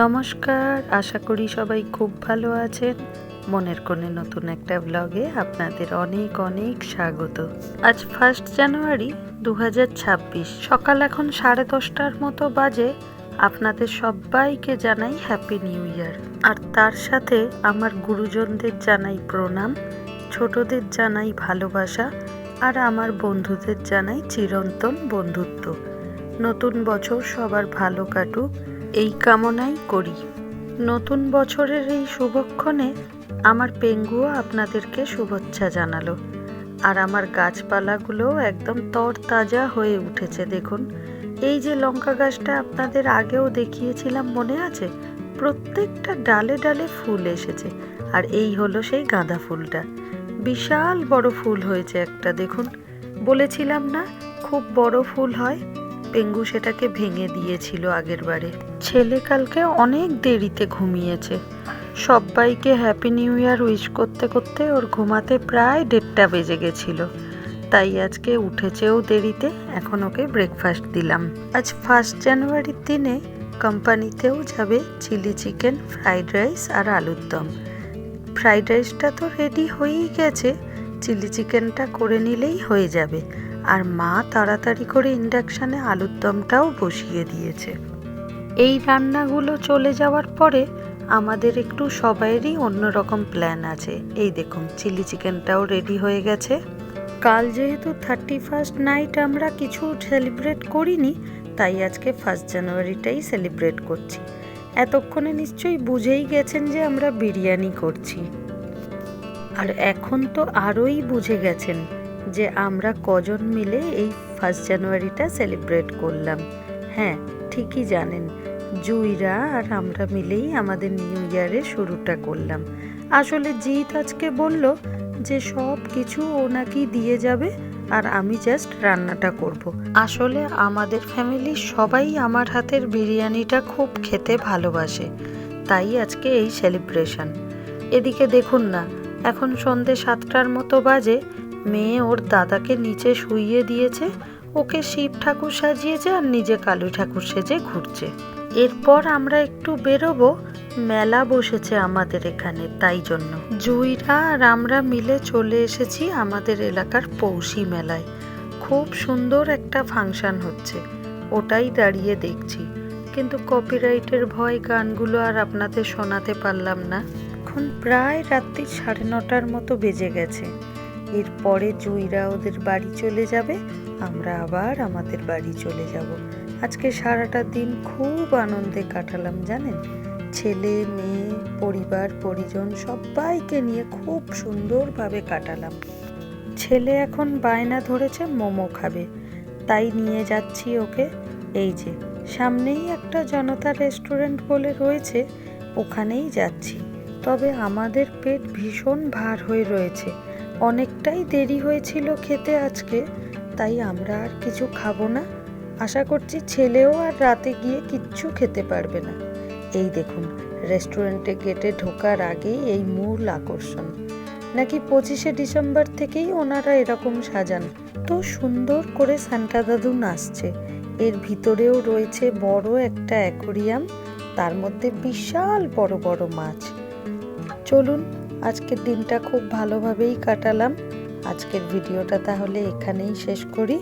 নমস্কার, আশা করি সবাই খুব ভালো আছেন। মনের কোণে নতুন একটা ব্লগে আপনাদের অনেক অনেক স্বাগত। আজ ফার্স্ট জানুয়ারি দু হাজার ছাব্বিশ, সকাল এখন সাড়ে দশটার মতো বাজে। আপনাদের সবাইকে জানাই হ্যাপি নিউ ইয়ার আর তার সাথে আমার গুরুজনদের জানাই প্রণাম, ছোটদের জানাই ভালোবাসা, আর আমার বন্ধুদের জানাই চিরন্তন বন্ধুত্ব। নতুন বছর সবার ভালো কাটুক। এই কামনাই করি। নতুন বছরের এই শুভক্ষণে আমার পেঙ্গুও আপনাদেরকে শুভেচ্ছা জানালো। আর আমার গাছপালাগুলো একদম তরতাজা হয়ে উঠেছে, দেখুন। এই যে লঙ্কা গাছটা আপনাদের আগেও দেখিয়েছিলাম মনে আছে? প্রত্যেকটা ডালে ডালে ফুল এসেছে, আর এই হলো সেই গাঁদা ফুলটা। বিশাল বড় ফুল হয়েছে একটা, দেখুন। বলেছিলাম না, খুব বড় ফুল হয়। পেঙ্গু সেটাকে ভেঙে দিয়েছিল আগের বারে। ছেলে কালকে অনেক দেরিতে ঘুমিয়েছে। সবাইকে হ্যাপি নিউ ইয়ার উইশ করতে করতে ওর ঘুমাতে প্রায় দেড়টা বেজে গেছিল। তাই আজকে উঠেছেও দেরিতে, এখন ওকে ব্রেকফাস্ট দিলাম। আজ ফার্স্ট জানুয়ারির দিনে কোম্পানিতেও যাবে চিলি চিকেন ফ্রাইড রাইস আর আলুর দম। ফ্রাইড রাইসটা তো রেডি হয়েই গেছে চিলি চিকেনটা করে নিলেই হয়ে যাবে। আর মা তাড়াতাড়ি করে ইন্ডাকশানে আলুর দমটাও বসিয়ে দিয়েছে। এই রান্নাগুলো চলে যাওয়ার পরে আমাদের একটু সবাইয়েরই অন্যরকম প্ল্যান আছে। এই দেখুন, চিলি চিকেনটাও রেডি হয়ে গেছে। কাল যেহেতু থার্টি ফার্স্ট নাইট আমরা কিছু সেলিব্রেট করিনি, তাই আজকে ফার্স্ট জানুয়ারিটাই সেলিব্রেট করছি। এতক্ষণে নিশ্চয়ই বুঝেই গেছেন যে আমরা বিরিয়ানি করছি। আর এখন তো আরোই বুঝে গেছেন যে আমরা কজন মিলে এই ফার্স্ট জানুয়ারিটা সেলিব্রেট করলাম। হ্যাঁ ঠিকই জানেন, জুইরা আর আমরা মিলেই আমাদের নিউ ইয়ারের শুরুটা করলাম। আসলে জিৎ আজকে বলল যে সব কিছু ও নাকি দিয়ে যাবে আর আমি জাস্ট রান্নাটা করব। আসলে আমাদের ফ্যামিলির সবাই আমার হাতের বিরিয়ানিটা খুব খেতে ভালোবাসে, তাই আজকে এই সেলিব্রেশন এদিকে দেখুন না, এখন সন্ধে সাতটার মতো বাজে মেয়ে ওর দাদাকে নিচে শুইয়ে দিয়েছে, ওকে শিব ঠাকুর সাজিয়েছে আর নিজে কালী ঠাকুর সেজে ঘুরছে। এরপর আমরা একটু বেরোবো, মেলা বসেছে আমাদের এখানে, তাই জন্য। জুইরা আর আমরা মিলে চলে এসেছি আমাদের এলাকার পৌষি মেলায়। খুব সুন্দর একটা ফাংশন হচ্ছে, ওটাই দাঁড়িয়ে দেখছি। কিন্তু কপিরাইটের ভয় গানগুলো আর আপনাদের শোনাতে পারলাম না। এখন প্রায় রাত্রি সাড়ে নটার মতো বেজে গেছে। এরপরে জুইরা ওদের বাড়ি চলে যাবে, আমরা আবার আমাদের বাড়ি চলে যাব। আজকে সারাটা দিন খুব আনন্দে কাটালাম, জানেন? ছেলে, মেয়ে, পরিবার, পরিজন সবাইকে নিয়ে খুব সুন্দরভাবে কাটালাম। ছেলে এখন বায়না ধরেছে, মোমো খাবে। তাই নিয়ে যাচ্ছি ওকে। এই যে, সামনেই একটা জনতা রেস্টুরেন্ট বলে রয়েছে, ওখানেই যাচ্ছি। তবে আমাদের পেট ভীষণ ভার হয়ে রয়েছে। অনেকটাই দেরি হয়েছিল খেতে আজকে, তাই আমরা আর কিছু খাব না। আশা করছি ছেলেও আর রাতে গিয়ে কিচ্ছু খেতে পারবে না। এই দেখুন, রেস্টুরেন্টে গেটে ঢোকার আগেই এই মূল আকর্ষণ। নাকি পঁচিশে ডিসেম্বর থেকেই ওনারা এরকম সাজান। তো সুন্দর করে সান্টা দাদু নাচছে। এর ভিতরেও রয়েছে বড় একটা অ্যাকোরিয়াম, তার মধ্যে বিশাল বড় বড় মাছ। চলুন আজকের দিনটা খুব ভালোভাবেই কাটালাম। আজকের ভিডিওটা তাহলে এখানেই শেষ করি।